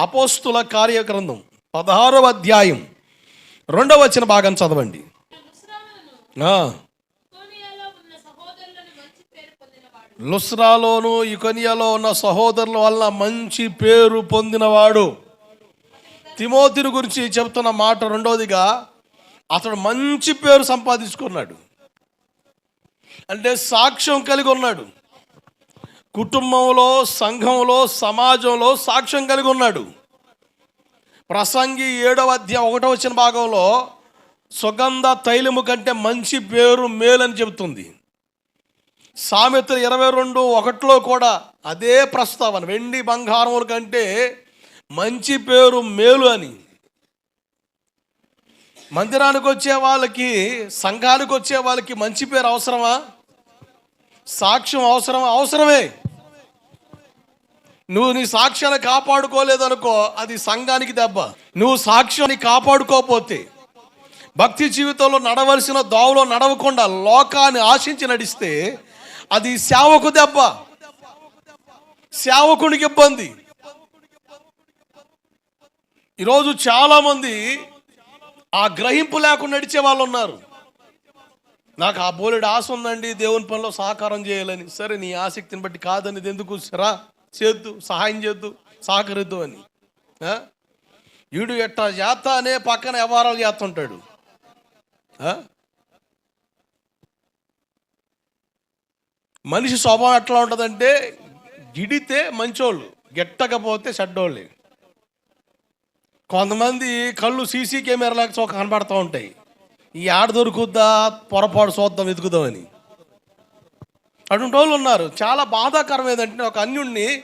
అపోస్తుల కార్యగ్రంథం పదహారవ అధ్యాయం రెండవ వచ్చిన భాగం చదవండి. లుస్రాలోను ఇకొనియాలో ఉన్న సహోదరుల వల్ల మంచి పేరు పొందినవాడు. తిమోతిని గురించి చెబుతున్న మాట రెండవదిగా అతడు మంచి పేరు సంపాదించుకున్నాడు. అంటే సాక్ష్యం కలిగి ఉన్నాడు. కుటుంబంలో సంఘంలో సమాజంలో సాక్ష్యం కలిగి ఉన్నాడు. ప్రసంగి ఏడవ అధ్యాయం ఒకటో వచ్చిన భాగంలో సుగంధ తైలము కంటే మంచి పేరు మేలని చెబుతుంది. సామెతలు ఇరవై రెండు ఒకటిలో కూడా అదే ప్రస్తావన వెండి బంగారముల కంటే మంచి పేరు మేలు అని. మందిరానికి వచ్చే వాళ్ళకి సంఘానికి వచ్చే వాళ్ళకి మంచి పేరు అవసరమా? సాక్ష్యం అవసరమా అవసరమే. నువ్వు నీ సాక్ష్యాన్ని కాపాడుకోలేదనుకో అది సంఘానికి దెబ్బ. నువ్వు సాక్ష్యాన్ని కాపాడుకోకపోతే భక్తి జీవితంలో నడవలసిన దోవలో నడవకుండా లోకాన్ని ఆశించి నడిస్తే అది సేవకు దెబ్బ. సేవకునికి ఇబ్బంది. ఈరోజు చాలామంది ఆ గ్రహింపు లేకుండా నడిచే వాళ్ళు ఉన్నారు. నాకు ఆ బోలెడు ఆశ ఉందండి దేవుని పనిలో సహకారం చేయాలని. సరే నీ ఆసక్తిని బట్టి కాదని ఎందుకు రా చేద్దు సహాయం చేద్దు సహకరిద్దు అని. వీడు ఎట్టా చేత అనే పక్కన వ్యవహారాలు చేస్తుంటాడు. మనిషి స్వభావం ఎట్లా ఉంటుందంటే గిడితే మంచోళ్ళు గెట్టకపోతే చెడ్డోళ్ళే. కొంతమంది కళ్ళు సీసీ కెమెరాలకు చోక కనబడుతూ ఉంటాయి. ఈ ఆడ దొరుకుద్దా? పొరపాటు చూద్దాం వెతుకుదామని అటువంటి వాళ్ళు ఉన్నారు. చాలా బాధాకరం ఏదంటే ఒక అన్యుణ్ణి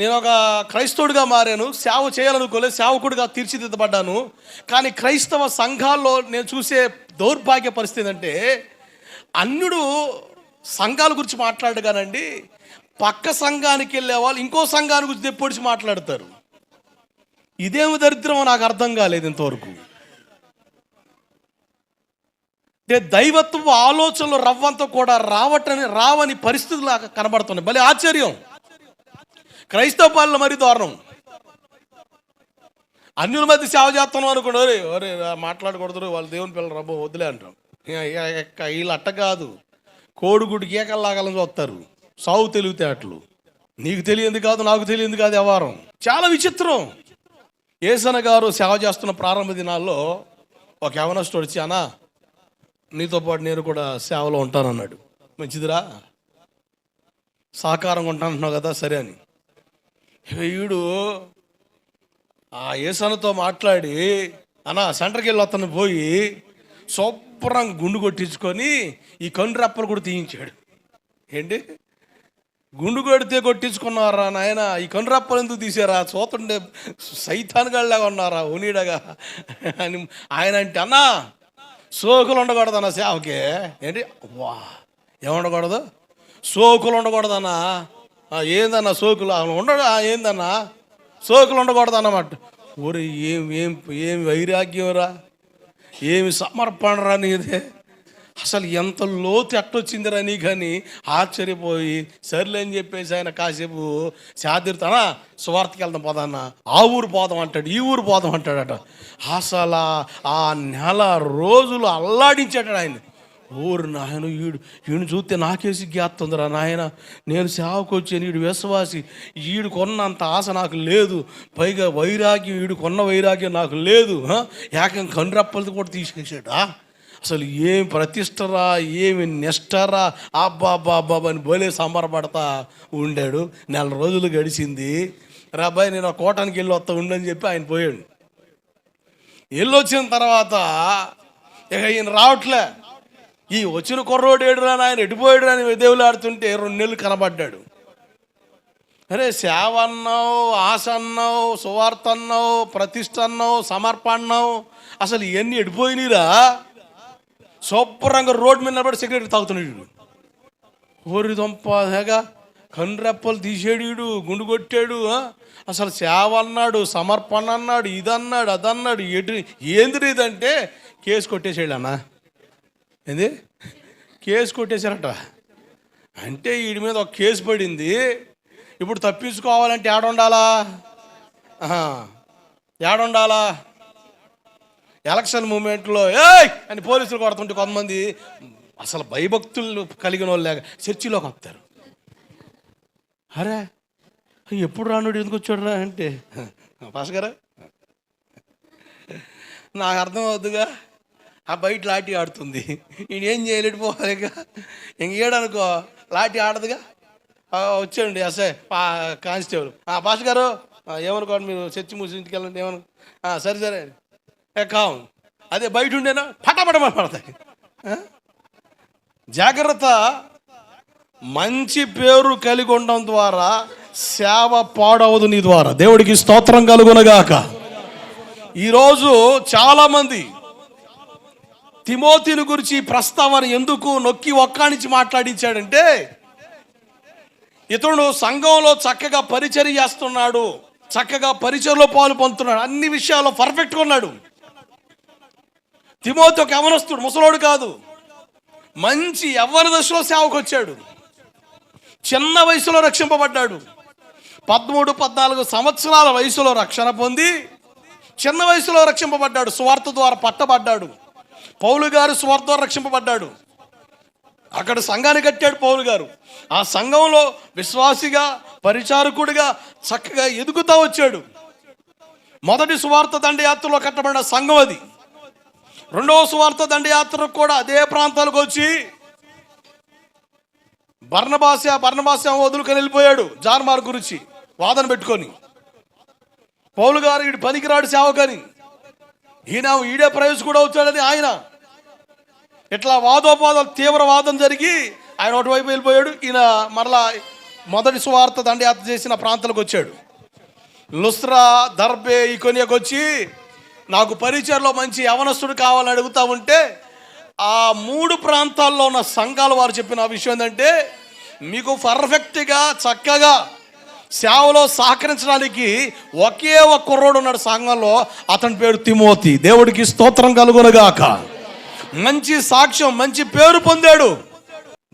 నేను ఒక క్రైస్తవుడిగా మారాను సేవ చేయాలనుకోలేదు సేవకుడిగా తీర్చిదిద్దబడ్డాను. కానీ క్రైస్తవ సంఘాల్లో నేను చూసే దౌర్భాగ్య పరిస్థితి అంటే అన్యుడు సంఘాల గురించి మాట్లాడు కానండి పక్క సంఘానికి వెళ్ళే వాళ్ళు ఇంకో సంఘాన్ని గురించి తెప్పొడిచి మాట్లాడతారు. ఇదేమి దరిద్రమో నాకు అర్థం కాలేదు ఇంతవరకు. అంటే దైవత్వ ఆలోచనలు రవ్వంతా కూడా రావటని రావని పరిస్థితులు కనబడుతున్నాయి. భలే ఆశ్చర్యం. క్రైస్తవ పాలన మరీ దారుణం. అన్యుల మధ్య సేవ చేస్తున్నాం అనుకోండి ఒరే మాట్లాడకూడదు వాళ్ళు దేవుని పిల్లలు రబ్బో వదిలే అంటాం. వీళ్ళు అట్ట కాదు. కోడిగుడి ఏకల్లాగాలని చూస్తారు. సాగు తెలివితేటలు నీకు తెలియంది కాదు నాకు తెలియంది కాదు వ్యవహారం. చాలా విచిత్రం. ఏసన గారు సేవ చేస్తున్న ప్రారంభ దినాల్లో ఒక యవనస్తుడు వచ్చి నీతో పాటు నేను కూడా సేవలో ఉంటానన్నాడు. మంచిదిరా? సహకారంగా ఉంటానంటున్నావు కదా సరే అని. వీడు ఆ ఏసనతో మాట్లాడి అనా సెంటర్కి వెళ్ళి అతను పోయి శుభ్రంగా గుండు కొట్టించుకొని ఈ కండు రెప్పలు కూడా తీయించాడు. ఏంటి? గుండు కొడితే కొట్టించుకున్నారా నాయన? ఈ కనురప్పలు ఎందుకు తీసారా చూతుండే సైతాన్గాళ్ళగా ఉన్నారా ఉనీడగా అని ఆయన అంటే అన్నా సోకులు ఉండకూడదు అన్న సేవకి. ఏంటి? వా ఏముండకూడదు? సోకులు ఉండకూడదన్నా ఆ, ఏందన్నా సోకులు? ఆ, ఏందన్నా? సోకులు ఉండకూడదు అన్నమాట ఒరే ఏం ఏం ఏం వైరాగ్యంరా ఏమి సమర్పణరా నీదే? అసలు ఎంత లోతు ఎట్టొచ్చిందిరా నీ కానీ ఆశ్చర్యపోయి సర్లే అని చెప్పేసి ఆయన కాసేపు శాదిరుతానా సువార్తకి వెళ్దాం పోదాన్న. ఆ ఊరు పోదాం అంటాడు ఈ ఊరు పోదాం అంటాడట. అసలు ఆ- నెల రోజులు అల్లాడించాడు ఆయన. ఊరు నాయన ఈడు ఈయన చూస్తే నాకేసి జ్ఞాతుందిరా నాయన. నేను సేవకు వచ్చాను ఈడు విశ్వాసి. ఈడు కొన్నంత ఆశ నాకు లేదు. పైగా వైరాగ్యం ఈడు కొన్న వైరాగ్యం నాకు లేదు. ఆ? ఏకం కూడా తీసేసాడా అసలు ఏం ప్రతిష్టరా ఏమి నిష్టరా అబ్బా అబ్బా అబ్బా అని బోలే సంబరపడతా ఉండాడు. నెల రోజులు గడిచింది. రాబాయ్ నేను ఆ కోటానికి వెళ్ళి వస్తా ఉండని చెప్పి ఆయన పోయాడు. వెళ్ళి వచ్చిన తర్వాత ఇక ఈయన రావట్లే. ఈ వచ్చిన కుర్రోడు ఏడురా ఆయన ఎడిపోయాడు అని దేవులు ఆడుతుంటే రెండు నెలలు కనబడ్డాడు. అరే సేవ అన్నావు ఆశ అన్నావు సువార్త అన్నావు ప్రతిష్ట అన్నావు సమర్పణ అన్నావు. అసలు ఇవన్నీ ఎడిపోయినాయిరా శుభ్రంగా రోడ్డు మీద నిలబడి సిగరెట్ తాగుతున్నాడు ఓరి దొంపగా కన్రెప్పలు తీసేడు వీడు గుండు కొట్టాడు అసలు సేవ అన్నాడు సమర్పణ అన్నాడు ఇదన్నాడు అదన్నాడు ఎటు ఏంది ఇదంటే కేసు కొట్టేసాడు అన్న. ఏంది? కేసు కొట్టేశారట. అంటే వీడి మీద ఒక కేసు పడింది. ఇప్పుడు తప్పించుకోవాలంటే ఏడుండాలా? ఉండాలా ఏడుండాలా? ఎలక్షన్ మూమెంట్లో ఏయ్! అని పోలీసులు కొడుతుంటే కొంతమంది అసలు భయభక్తులు కలిగిన వాళ్ళు లేక చర్చిలోకి వస్తారు అరే ఎప్పుడు రానుడు ఎందుకు వచ్చాడు రా అంటే? పాస్ గారా నాకు అర్థం ఆ బయట లాఠీ ఆడుతుంది. ఈయన ఏం చేయలేడు పోవాలిగా ఇంకేడనుకో లాఠీ ఆడదుగా? వచ్చాడండి వచ్చేయండి అసే పా కానిస్టేబుల్. ఆ, పాస్ గారు ఏమనుకోండి మీరు చర్చి మూసి ఇంటికి వెళ్ళండి ఏమను? సరే సరే. అకౌంట్. అదే బయట ఉండేనా పటపటమ పడతాయి జాగ్రత్త. మంచి పేరు కలిగి ఉండడం ద్వారా సేవ పాడవదు నీ ద్వారా. దేవుడికి స్తోత్రం కలుగునగాక. ఈరోజు చాలామంది తిమోతిని గురించి ప్రస్తావన ఎందుకు నొక్కి ఒక్కానించి మాట్లాడించాడంటే ఇతడు సంఘంలో చక్కగా పరిచర్య చేస్తున్నాడు చక్కగా పరిచయలో పాలు పొందుతున్నాడు అన్ని విషయాల్లో పర్ఫెక్ట్గా ఉన్నాడు. తిమోతి ఒక యవనస్తుడు ముసలోడు కాదు. మంచి యవ్వన దశలో సేవకు వచ్చాడు చిన్న వయసులో రక్షింపబడ్డాడు. పదమూడు పద్నాలుగు సంవత్సరాల వయసులో రక్షణ పొంది చిన్న వయసులో రక్షింపబడ్డాడు. స్వార్థ ద్వారా పట్టబడ్డాడు. పౌలు గారు స్వార్థ ద్వారా రక్షింపబడ్డాడు. అక్కడ సంఘాన్ని కట్టాడు పౌలు గారు. ఆ సంఘంలో విశ్వాసిగా పరిచారకుడిగా చక్కగా ఎదుగుతా వచ్చాడు. మొదటి సువార్త దండయాత్రలో కట్టబడిన సంఘం అది. రెండవ సువార్త దండయాత్రకు కూడా అదే ప్రాంతాలకు వచ్చి బర్ణభాష బర్ణభాష వదులుకొని వెళ్ళిపోయాడు జాన్మార్ గురించి వాదన పెట్టుకొని. పౌలు గారు ఈడు పనికిరాడు సేవకని. ఈయన ఈడే ప్రవేశ కూడా వచ్చాడని ఆయన. ఇట్లా వాదోపాదాలు తీవ్ర వాదం జరిగి ఆయన ఒకటివైపు వెళ్ళిపోయాడు. ఈయన మరలా మొదటి సువార్త దండయాత్ర చేసిన ప్రాంతాలకు వచ్చాడు. లుస్రా దర్బే ఈ కొనియకు వచ్చి నాకు పరిచయలో మంచి యవనస్తుడు కావాలని అడుగుతా ఉంటే ఆ మూడు ప్రాంతాల్లో ఉన్న సంఘాల వారు చెప్పిన విషయం ఏంటంటే మీకు పర్ఫెక్ట్గా చక్కగా సేవలో సహకరించడానికి ఒకే ఒక కుర్రోడు ఉన్నాడు సంఘంలో అతని పేరు తిమోతి. దేవుడికి స్తోత్రం కలుగునగాక. మంచి సాక్ష్యం మంచి పేరు పొందాడు.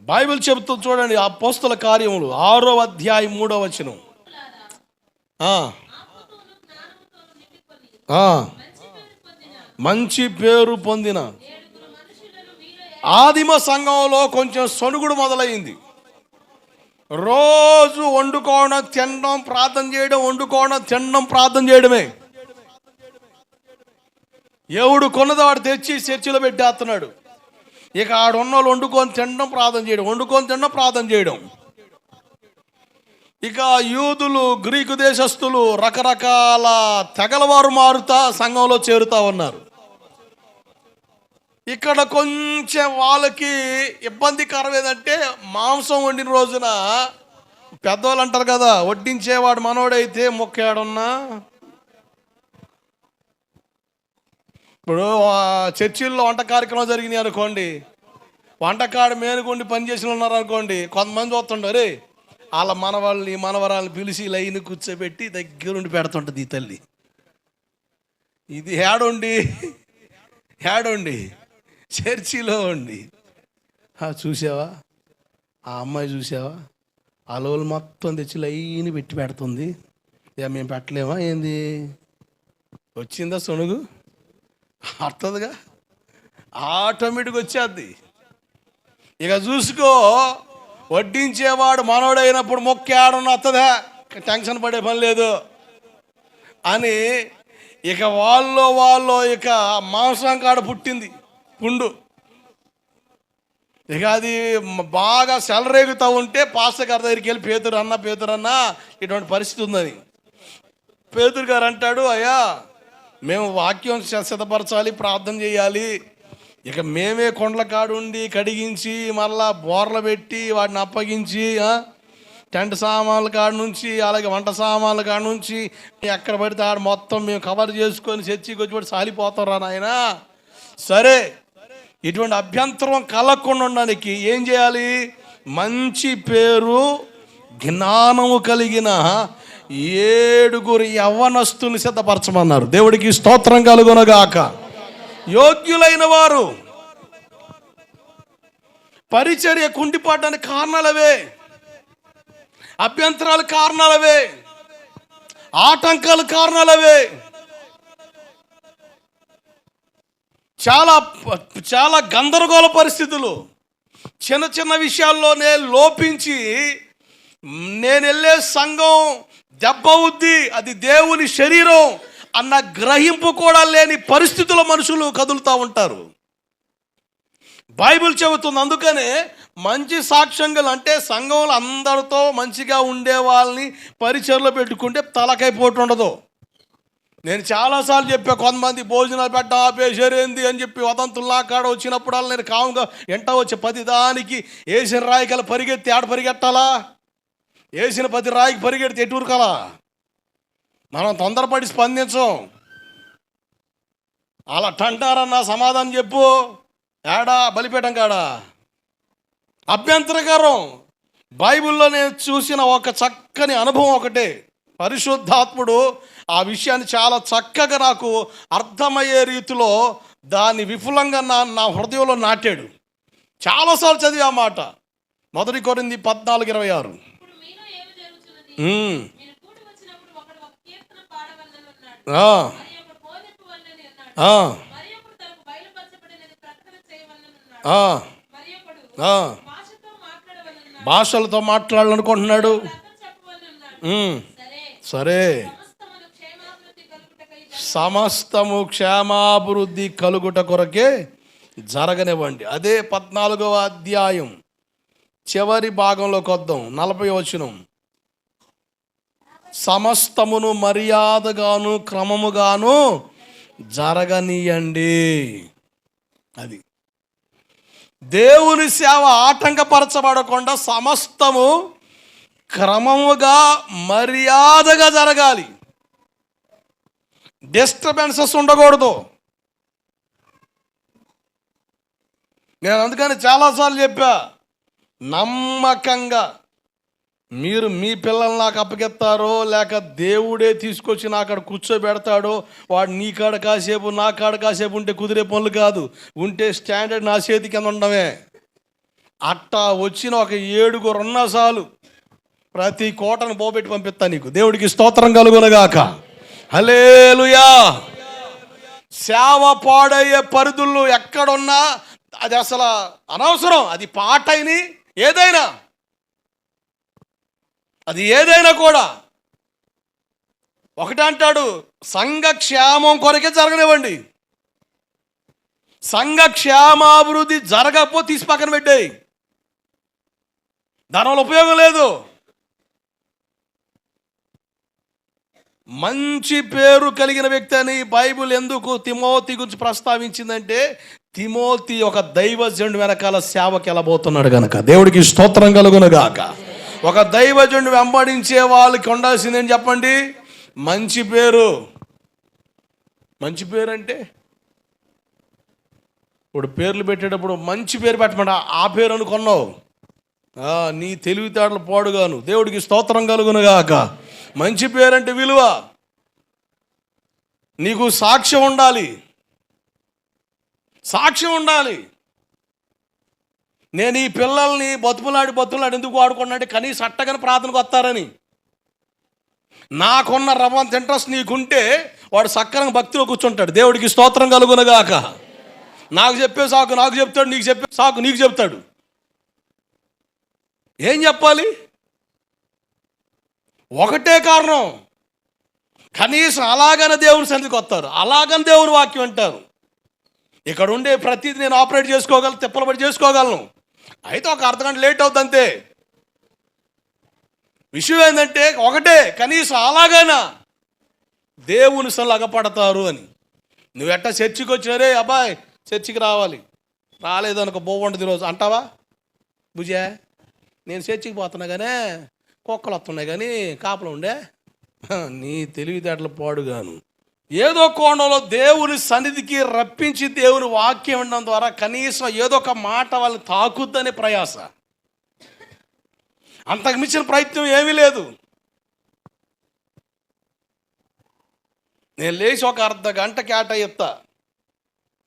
బైబిల్ చెబుతూ చూడండి ఆ పోస్తుల కార్యములు ఆరో అధ్యాయం మూడో వచనం ఆ, ఆపుతోను జ్ఞానముతోను నిండుకొని ఆ, మంచి పేరు పొందిన ఆదిమ సంఘంలో కొంచెం సొనుగుడు మొదలైంది. రోజు వండుకోవడం తినడం ప్రార్థన చేయడం వండుకోవడం తినడం ప్రార్థన చేయడమే. ఎవడు కొన్నది వాడు తెచ్చి చర్చిలో పెట్టేస్తున్నాడు. ఇక ఆడున్న వాళ్ళు వండుకొని తినడం ప్రార్థన చేయడం వండుకొని తినడం ప్రార్థన చేయడం. ఇక యూదులు గ్రీకు దేశస్తులు రకరకాల తెగలవారు మారుతా సంఘంలో చేరుతా ఉన్నారు. ఇక్కడ కొంచెం వాళ్ళకి ఇబ్బందికరం ఏదంటే మాంసం వండిన రోజున పెద్దవాళ్ళు అంటారు కదా వడ్డించేవాడు మనోడైతే మొక్కేడున్నా? ఇప్పుడు చర్చిల్లో వంట కార్యక్రమం జరిగినాయి అనుకోండి వంటకాడు మేనుకోండి పని చేసిన ఉన్నారు అనుకోండి కొంతమంది చూస్తుండరు వాళ్ళ మనవాళ్ళని మనవరాలు పిలిచి లైన్ కూర్చోబెట్టి దగ్గరుండి పెడుతుంటుంది ఈ తల్లి. ఇది హేడుండి హేడుండి చర్చిలో ఉండి. చూసావా ఆ అమ్మాయి చూసావా అలవలు మొత్తం తెచ్చి లైన్ పెట్టి పెడుతుంది. ఇక మేము పెట్టలేమా? ఏంది? వచ్చిందా సొనుగు? అర్థదిగా? ఆటోమేటిక్ వచ్చేద్ది. ఇక చూసుకో వడ్డించేవాడు మనోడైనప్పుడు మొక్కాడన్న వస్తుందా టెన్షన్ పడే పని లేదు. అని ఇక వాళ్ళు వాళ్ళు ఇక మాంసం కాడ పుట్టింది. పుండు ఇక అది బాగా సెలరేగుతూ ఉంటే పాస్టర్ గారి దగ్గరికి వెళ్ళి పేతురు అన్న పేతురు అన్న ఇటువంటి పరిస్థితి ఉందని పేతురు గారు అంటాడు అయ్యా మేము వాక్యం సిద్ధపరచాలి ప్రార్థన చేయాలి. ఇక మేమే కొండల కాడుండి కడిగించి మళ్ళా బోర్లు పెట్టి వాటిని అప్పగించి టెంట్ సామాన్ల కాడ నుంచి అలాగే వంట సామాన్ల కాడ నుంచి ఎక్కడ పడితే ఆడ మొత్తం మేము కవర్ చేసుకొని చర్చికి వచ్చి పడి సాలిపోతాం రా నాయన. సరే ఇటువంటి అభ్యంతరం కలగకుండా ఉండడానికి ఏం చేయాలి? మంచి పేరు జ్ఞానము కలిగిన ఏడుగురు యవ్వనస్తుని సిద్ధపరచమన్నారు. దేవుడికి స్తోత్రం కలుగునగాక. యోగ్యులైన వారు పరిచర్య కుంటిపాటానికి కారణాలవే. అభ్యంతరాలు కారణాలవే. ఆటంకాలు కారణాలవే. చాలా చాలా గందరగోళ పరిస్థితులు. చిన్న చిన్న విషయాల్లోనే లోపించి నేను వెళ్ళే సంఘం దెబ్బ ఉద్ది అది దేవుని శరీరం అన్న గ్రహింపు కూడా లేని పరిస్థితుల మనుషులు కదులుతూ ఉంటారు. బైబిల్ చెబుతుంది అందుకనే మంచి సాక్ష్యంగా అంటే సంఘంలో అందరితో మంచిగా ఉండే వాళ్ళని పరిచయలో పెట్టుకుంటే తలకైపోటు ఉండదు. నేను చాలాసార్లు చెప్పా కొంతమంది భోజనాలు పెట్ట ఆపేసేరేంది అని చెప్పి వదంతుల్లా కాడ వచ్చినప్పుడు నేను కాముగా ఎంట వచ్చి పది దానికి వేసిన రాయికల పరిగెత్తి ఆడ పరిగెట్టాలా? వేసిన పది రాయికి పరిగెడితే ఎటు ఉరకాలా మనం తొందరపడి స్పందించం. అలా అంటారన్న సమాధానం చెప్పు. ఏడా? బలిపేటం కాడా? అభ్యంతరకరం. బైబిల్లో నేను చూసిన ఒక చక్కని అనుభవం ఒకటే. పరిశుద్ధాత్ముడు ఆ విషయాన్ని చాలా చక్కగా నాకు అర్థమయ్యే రీతిలో దాన్ని విపులంగా నా నా హృదయంలో నాటాడు. చాలాసార్లు చదివి ఆ మాట. మొదటి కొరింది పద్నాలుగు ఇరవై ఆరు. భాషలతో మాట్లాడాలనుకుంటున్నాడు. సరే. సమస్తము క్షేమాభివృద్ధి కలుగుట కొరకే జరగనివ్వండి. అదే పద్నాలుగవ అధ్యాయం. చివరి భాగంలోకి వద్దాం. నలభై వచనం. సమస్తమును మర్యాదగాను క్రమముగాను జరగనీయండి. అది. దేవుని సేవ ఆటంకపరచబడకుండా సమస్తము క్రమముగా మర్యాదగా జరగాలి. డిస్టర్బెన్సెస్ ఉండకూడదు. నేను అందుకని చాలాసార్లు చెప్పా నమ్మకంగా మీరు మీ పిల్లల్ని నాకు అప్పగిస్తారో లేక దేవుడే తీసుకొచ్చి నా అక్కడ కూర్చోబెడతాడో వాడు నీ కాడ కాసేపు నా కాడ కాసేపు ఉంటే కుదిరే పనులు కాదు. ఉంటే స్టాండర్డ్ నా చేతి కింద ఉండమే. అట్టా వచ్చిన ఒక ఏడుగురు ఉన్న చాలు. ప్రతి కోటను పోబెట్టి పంపిస్తా నీకు. దేవుడికి స్తోత్రం కలుగునగాక హలేలుయా సేవ పాడయ్యే పరిధుల్లో ఎక్కడున్నా అది అసలు అనవసరం. అది పాట అయిని ఏదైనా. అది ఏదైనా కూడా. ఒకటి అంటాడు సంఘక్షేమం కొరకే జరగనివ్వండి. సంఘక్షేమాభివృద్ధి జరగకపోతే తీసి పక్కన పెట్టేయి. దానివల్ల ఉపయోగం లేదు. మంచి పేరు కలిగిన వ్యక్తి అని బైబిల్ ఎందుకు తిమోతి గురించి ప్రస్తావించిందంటే తిమోతి ఒక దైవజండు వెనకాల సేవకి వెళ్ళబోతున్నాడు గనక. దేవుడికి స్తోత్రం కలుగునుగాక ఒక దైవజండు వెంబడించే వాళ్ళకి ఉండాల్సింది ఏం చెప్పండి? మంచి పేరు. మంచి పేరు అంటే ఇప్పుడు పేర్లు పెట్టేటప్పుడు మంచి పేరు పెట్టమంట ఆ పేరు అనుకున్నావు. నీ తెలివితేటలు పాడుగాను. దేవుడికి స్తోత్రం కలుగునుగాక మంచి పేరంటే విలువ. నీకు సాక్ష్యం ఉండాలి. సాక్ష్యం ఉండాలి. నేను ఈ పిల్లల్ని బతుకులాడి బతుకులాడి ఎందుకు వాడుకున్నాంటే కనీసం అట్టగని ప్రార్థనకు వస్తారని. నాకున్న రవంత ఇంట్రెస్ట్ నీకుంటే వాడు సక్కరంగా భక్తిలో కూర్చుంటాడు. దేవుడికి స్తోత్రం కలుగునగాక నాకు చెప్పే సాకు నాకు చెప్తాడు నీకు చెప్పే సాకు నీకు చెప్తాడు. ఏం చెప్పాలి? ఒకటే కారణం. కనీసం అలాగనే దేవుని సన్నిధికి వస్తారు. అలాగని దేవుని వాక్యం అంటారు. ఇక్కడ ఉండే ప్రతిదీ నేను ఆపరేట్ చేసుకోగలను తిప్పలబడి చేసుకోగలను. అయితే ఒక అర్ధ గంట లేట్ అవుతుంది అంతే విషయం ఏంటంటే ఒకటే కనీసం అలాగైనా దేవుని సన్నిధిలో అగపడతారు అని. నువ్వు ఎట్ట చర్చికి వచ్చినారే అబ్బాయి చర్చికి రావాలి. రాలేదు అనుకో బాగుంటుంది ఈరోజు. అంటావా? భుజా నేను చర్చికి పోతున్నా కానీ కుక్కలు వస్తున్నాయి కానీ కాపలు ఉండే? నీ తెలివితేటలు పాడుగాను. ఏదో కోణంలో దేవుని సన్నిధికి రప్పించి దేవుని వాక్యం వినడం ద్వారా కనీసం ఏదో ఒక మాట వాళ్ళని తాకుద్దనే ప్రయాస. అంతకు మించిన ప్రయత్నం ఏమీ లేదు. నేను లేచి ఒక అర్ధ గంట కేటాయిస్తా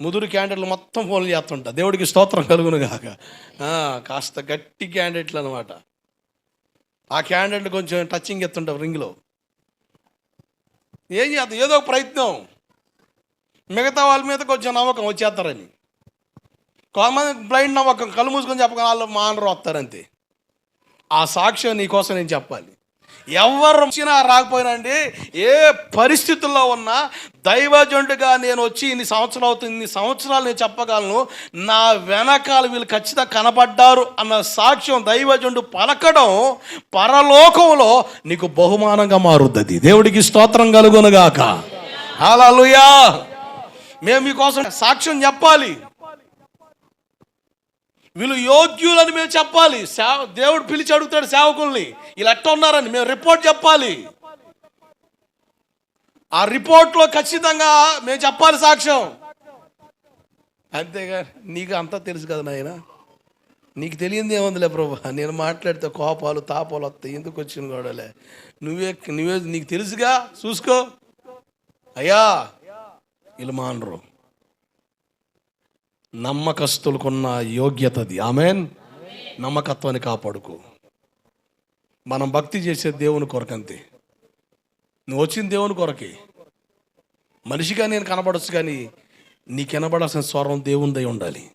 ముదురు క్యాండిడేట్లు మొత్తం ఫోన్లు చేస్తుంటా. దేవుడికి స్తోత్రం కలుగును కాక కాస్త గట్టి క్యాండిడేట్లు అనమాట ఆ క్యాండిడేట్లు కొంచెం టచింగ్ ఎత్తుంటాం రింగ్లో. ఏం చేద్దాం? ఏదో ఒక ప్రయత్నం. మిగతా వాళ్ళ మీద కొంచెం నమ్మకం వచ్చేస్తారని. కొంతమంది బ్లైండ్ నమ్మకం కళ్ళు మూసుకొని చెప్పక వాళ్ళు మానరు వస్తారంతే. ఆ సాక్ష్యం నీకోసం నేను చెప్పాలి. ఎవరు వచ్చినా రాకపోయినా అండి ఏ పరిస్థితుల్లో ఉన్నా దైవజంటుగా నేను వచ్చి ఇన్ని సంవత్సరాలు అవుతుంది ఇన్ని సంవత్సరాలు నేను చెప్పగలను నా వెనకాల వీళ్ళు ఖచ్చితంగా కనబడ్డారు అన్న సాక్ష్యం దైవజండు పలకడం పరలోకంలో నీకు బహుమానంగా మారుద్ది దేవుడికి స్తోత్రం కలుగునుగాక. హల్లెలూయా! మేము మీకోసం సాక్ష్యం చెప్పాలి. వీళ్ళు యోగ్యులని మేము చెప్పాలి. దేవుడు పిలిచి అడుగుతాడు సేవకుల్ని. ఇలా ఎట్ట ఉన్నారని మేము రిపోర్ట్ చెప్పాలి. ఆ రిపోర్ట్లో ఖచ్చితంగా మేము చెప్పాలి సాక్ష్యం. అంతేగా నీకు అంతా తెలుసు కదా నాయన. నీకు తెలియంది ఏముందిలే ప్రభా? నేను మాట్లాడితే కోపాలు తాపాలు వస్తాయి. ఎందుకు వచ్చిన గొడవలే? నువ్వే నువ్వే నీకు తెలుసుగా? చూసుకో. అయ్యా వీళ్ళు మానరు. నమ్మకస్తులకున్న యోగ్యతది ఆమెన్? నమ్మకత్వాన్ని కాపాడుకో. మనం భక్తి చేసే దేవుని కొరకంతే. నువ్వు వచ్చిన దేవుని కొరకే. మనిషిగా నేను కనబడచ్చు కానీ నీ కనబడాల్సిన స్వరం దేవునిదై ఉండాలి.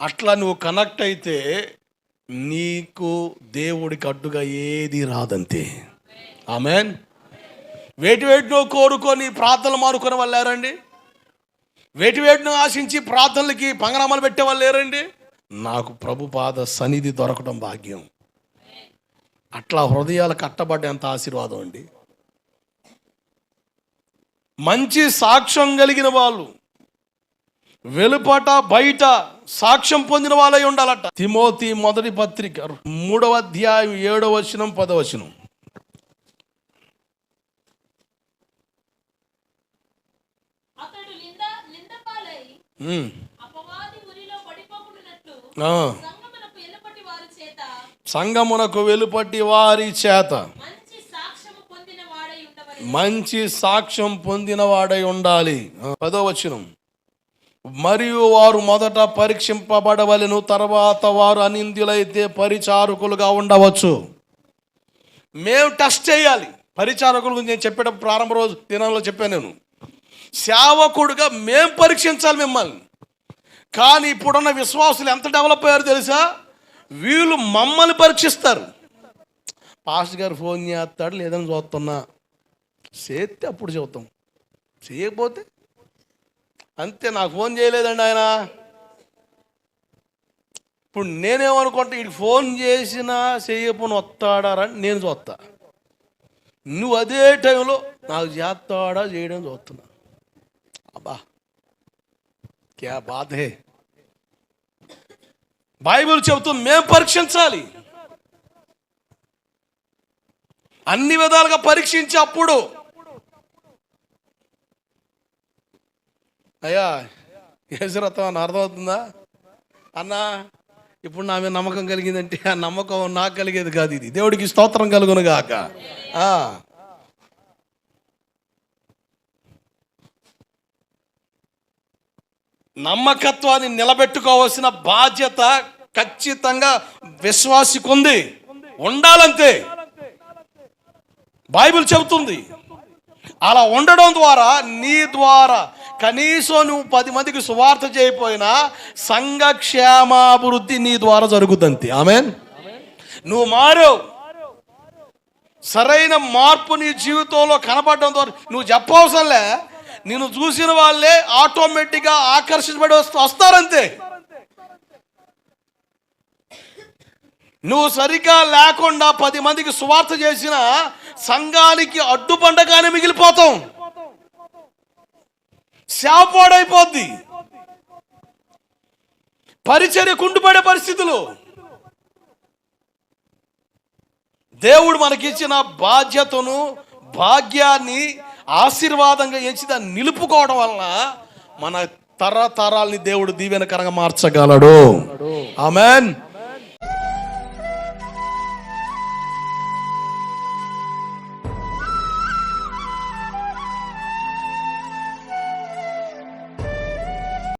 అట్లా నువ్వు కనెక్ట్ అయితే నీకు దేవుడికి అడ్డుగా ఏది రాదంతే. ఆమెన్? వేటి వేటినో కోరుకొని ప్రార్థనలు మారుకునే వాళ్ళు వేటి వేటిని ఆశించి ప్రార్థనలకి పంగనామాలు పెట్టే వాళ్ళు లేరండి? నాకు ప్రభు పాద సన్నిధి దొరకడం భాగ్యం. అట్లా హృదయాలు కట్టబడ్డేంత ఆశీర్వాదం అండి. మంచి సాక్ష్యం కలిగిన వాళ్ళు వెలుపట బయట సాక్ష్యం పొందిన వాళ్ళై ఉండాలట. తిమోతి మొదటి పత్రిక మూడవ అధ్యాయం ఏడవ వచనం పదవచనం సంగమునకు ఎలుపటి వారి చేత సంగమునకు వెలుపటి వారి చేత మంచి సాక్ష్యం పొందిన వాడై ఉండాలి. పదో వచనం. మరియు వారు మొదట పరీక్షింపబడవలెను తర్వాత వారు అనింద్యులైతే పరిచారకులుగా ఉండవచ్చు. మేము టెస్ట్ చేయాలి. పరిచారకుల గురించి నేను చెప్పేటప్పుడు ప్రారంభ రోజు దినంలో చెప్పాను నేను. సేవకుడుగా మేము పరీక్షించాలి మిమ్మల్ని. కానీ ఇప్పుడున్న విశ్వాసులు ఎంత డెవలప్ అయ్యారో తెలుసా? వీళ్ళు మమ్మల్ని పరీక్షిస్తారు. పాస్టర్ గారు ఫోన్ చేస్తాడు లేదని చూస్తున్నా. చేస్తే అప్పుడు చెబుతాం. చేయకపోతే? అంతే నాకు ఫోన్ చేయలేదండి ఆయన. ఇప్పుడు నేనేమనుకుంటా వీడికి ఫోన్ చేసినా చేయకపోని వస్తాడారని నేను చూస్తా. నువ్వు అదే టైంలో నాకు చేస్తాడా చేయడం చూస్తున్నా. అబ్బా క్యా బాధ హే బైబిల్ చెబుతుంది మేము పరీక్షించాలి. అన్ని విధాలుగా పరీక్షించి అప్పుడు అయ్యా యేసురత్వం అని అర్థమవుతుందా? అన్నా ఇప్పుడు నా మీద నమ్మకం కలిగిందంటే ఆ నమ్మకం నాకు కలిగేది కాదు ఇది. దేవుడికి స్తోత్రం కలుగును గాక. నమ్మకత్వాన్ని నిలబెట్టుకోవాల్సిన బాధ్యత ఖచ్చితంగా విశ్వాసికి ఉంది ఉండాలంతే. బైబిల్ చెబుతుంది. అలా ఉండడం ద్వారా నీ ద్వారా కనీసం నువ్వు పది మందికి సువార్త చేయపోయినా సంఘ క్షేమాభివృద్ధి నీ ద్వారా జరుగుతుంది ఆమెన్? నువ్వు మారావు. సరైన మార్పు నీ జీవితంలో కనపడడం ద్వారా నువ్వు చెప్పవసరంలే. నేను చూసిన వాళ్ళే ఆటోమేటిక్గా ఆకర్షించబడి వస్తూ వస్తారంతే. నువ్వు సరిగా లేకుండా పది మందికి సువార్త చేసిన సంఘానికి అడ్డుపండగానే మిగిలిపోతాం. శాపాడైపోద్ది. పరిచర్య కుంటుపడే పరిస్థితులు. దేవుడు మనకిచ్చిన బాధ్యతను భాగ్యాన్ని ఆశీర్వాదంగా ఎంచి దాన్ని నిలుపుకోవడం వలన మన తరతరాల్ని దేవుడు దీవెనకరంగా మార్చగలడు. ఆమెన్